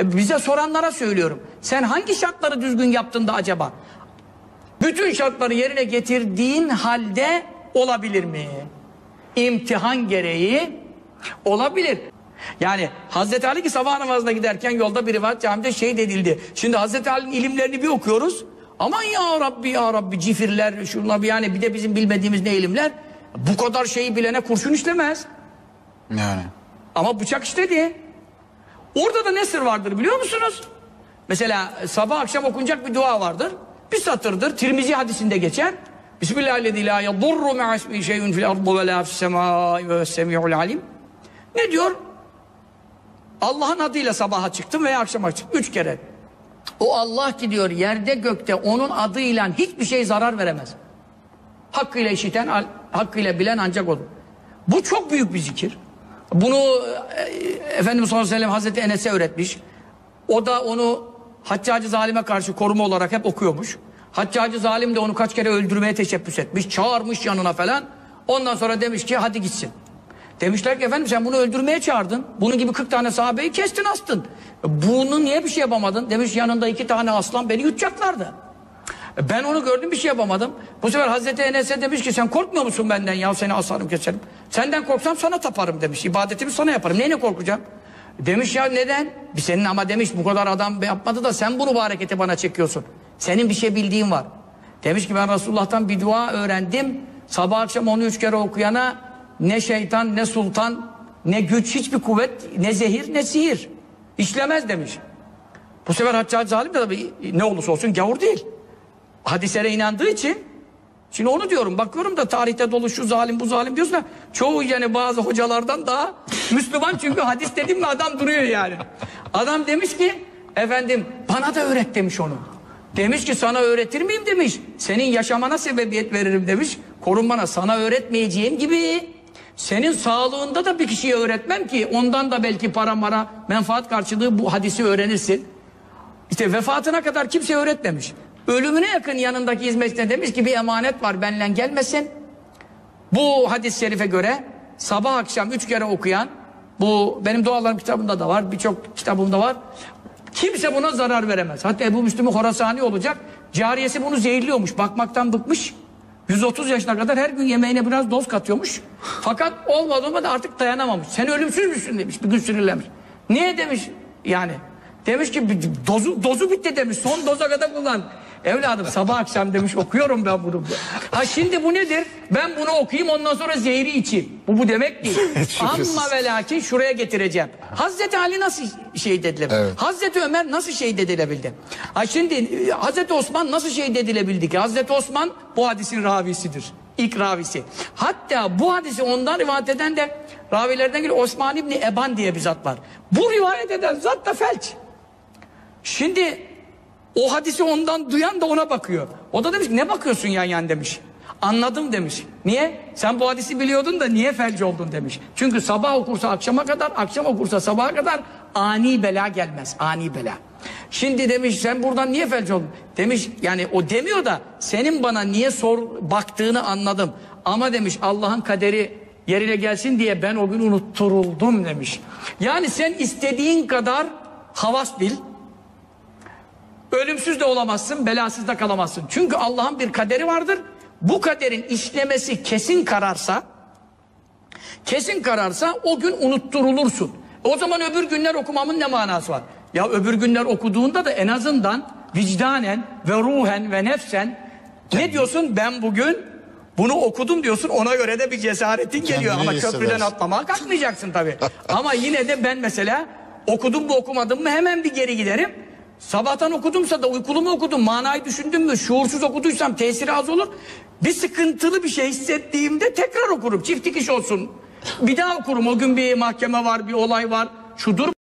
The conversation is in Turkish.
E, Bize soranlara söylüyorum. Sen hangi şartları düzgün yaptın da acaba? Bütün şartları yerine getirdiğin halde olabilir mi? İmtihan gereği olabilir. Yani Hazreti Ali ki sabah namazına giderken yolda bir rivayet camide şey dedildi. Şimdi Hazreti Ali'nin ilimlerini bir okuyoruz. Aman ya Rabbi ya Rabbi cifirler şunlar yani bir de bizim bilmediğimiz ne ilimler. Bu kadar şeyi bilene kurşun işlemez. Yani. Ama bıçak işledi. Orada da ne sır vardır biliyor musunuz? Mesela sabah akşam okunacak bir dua vardır. Bir satırdır. Tirmizi hadisinde geçer. Bismillahirrahmanirrahim. La yadurru ma'asmi şeyun fil ardı ve la fis semai ve alim. Ne diyor? Allah'ın adıyla sabaha çıktım veya akşama çıktım. Üç kere. O Allah ki diyor yerde gökte onun adıyla hiçbir şey zarar veremez. Hakkıyla işiten, hakkıyla bilen ancak olur. Bu çok büyük bir zikir. Bunu e, Efendimiz sallallahu aleyhi Hazreti Enes'e öğretmiş. O da onu Haccacı zalime karşı koruma olarak hep okuyormuş. Haccacı zalim de onu kaç kere öldürmeye teşebbüs etmiş. Çağırmış yanına falan. Ondan sonra demiş ki hadi gitsin. Demişler ki efendim sen bunu öldürmeye çağırdın. Bunun gibi 40 tane sahabeyi kestin astın. Bunu niye bir şey yapamadın? Demiş yanında iki tane aslan beni yutacaklardı. Ben onu gördüm bir şey yapamadım. Bu sefer Hazreti Enes'e demiş ki sen korkmuyor musun benden ya seni asarım keserim. Senden korksam sana taparım demiş. İbadetimi sana yaparım. Neyine korkacağım? Demiş ya neden? Bir senin ama demiş bu kadar adam yapmadı da sen bunu bu hareketi bana çekiyorsun. Senin bir şey bildiğin var. Demiş ki ben Resulullah'tan bir dua öğrendim. Sabah akşam onu üç kere okuyana ne şeytan ne sultan ne güç hiçbir kuvvet ne zehir ne sihir. İşlemez demiş. Bu sefer Haccac zalim de tabii ne olursa olsun gavur değil hadislere inandığı için şimdi onu diyorum bakıyorum da tarihte dolu şu zalim bu zalim diyorsun da çoğu yani bazı hocalardan daha Müslüman çünkü hadis dedim mi adam duruyor yani. Adam demiş ki efendim bana da öğret demiş onu. Demiş ki sana öğretir miyim demiş. Senin yaşamana sebebiyet veririm demiş. Korunmana sana öğretmeyeceğim gibi senin sağlığında da bir kişiye öğretmem ki ondan da belki para mara menfaat karşılığı bu hadisi öğrenirsin. İşte vefatına kadar kimse öğretmemiş. Ölümüne yakın yanındaki hizmetine demiş ki bir emanet var benimle gelmesin. Bu hadis-i şerife göre sabah akşam üç kere okuyan bu benim dualarım kitabımda da var birçok kitabımda var. Kimse buna zarar veremez. Hatta Ebu Müslüm Horasani olacak. Cariyesi bunu zehirliyormuş. Bakmaktan bıkmış. 130 yaşına kadar her gün yemeğine biraz doz katıyormuş. Fakat olmadığında da artık dayanamamış. Sen ölümsüz müsün demiş. Bir gün sinirlenmiş. Niye demiş yani. Demiş ki dozu, dozu bitti demiş. Son doza kadar kullan. Evladım sabah akşam demiş okuyorum ben bunu. Ha şimdi bu nedir? Ben bunu okuyayım ondan sonra zehri içeyim. Bu bu demek değil. Ama ve lakin şuraya getireceğim. Hazreti Ali nasıl şehit edilebildi? Evet. Hazreti Ömer nasıl şehit edilebildi? Ha şimdi e, Hazreti Osman nasıl şehit edilebildi ki? Hazreti Osman bu hadisin ravisidir. İlk ravisi. Hatta bu hadisi ondan rivayet eden de ravilerden biri Osman İbni Eban diye bir zat var. Bu rivayet eden zat da felç. Şimdi o hadisi ondan duyan da ona bakıyor. O da demiş ne bakıyorsun yan yan demiş. Anladım demiş. Niye? Sen bu hadisi biliyordun da niye felç oldun demiş. Çünkü sabah okursa akşama kadar, akşam okursa sabaha kadar ani bela gelmez. Ani bela. Şimdi demiş sen buradan niye felç oldun? Demiş yani o demiyor da senin bana niye sor baktığını anladım. Ama demiş Allah'ın kaderi yerine gelsin diye ben o gün unutturuldum demiş. Yani sen istediğin kadar havas bil, Ölümsüz de olamazsın, belasız da kalamazsın. Çünkü Allah'ın bir kaderi vardır. Bu kaderin işlemesi kesin kararsa, kesin kararsa o gün unutturulursun. O zaman öbür günler okumamın ne manası var? Ya öbür günler okuduğunda da en azından vicdanen ve ruhen ve nefsen ne diyorsun? Ben bugün bunu okudum diyorsun ona göre de bir cesaretin geliyor. Kendini Ama köprüden atlamaya kalkmayacaksın tabii. Ama yine de ben mesela okudum mu okumadım mı hemen bir geri giderim. Sabahtan okudumsa da uykulu mu okudum, manayı düşündüm mü, şuursuz okuduysam tesiri az olur. Bir sıkıntılı bir şey hissettiğimde tekrar okurum. Çift dikiş olsun. Bir daha okurum. O gün bir mahkeme var, bir olay var. Şudur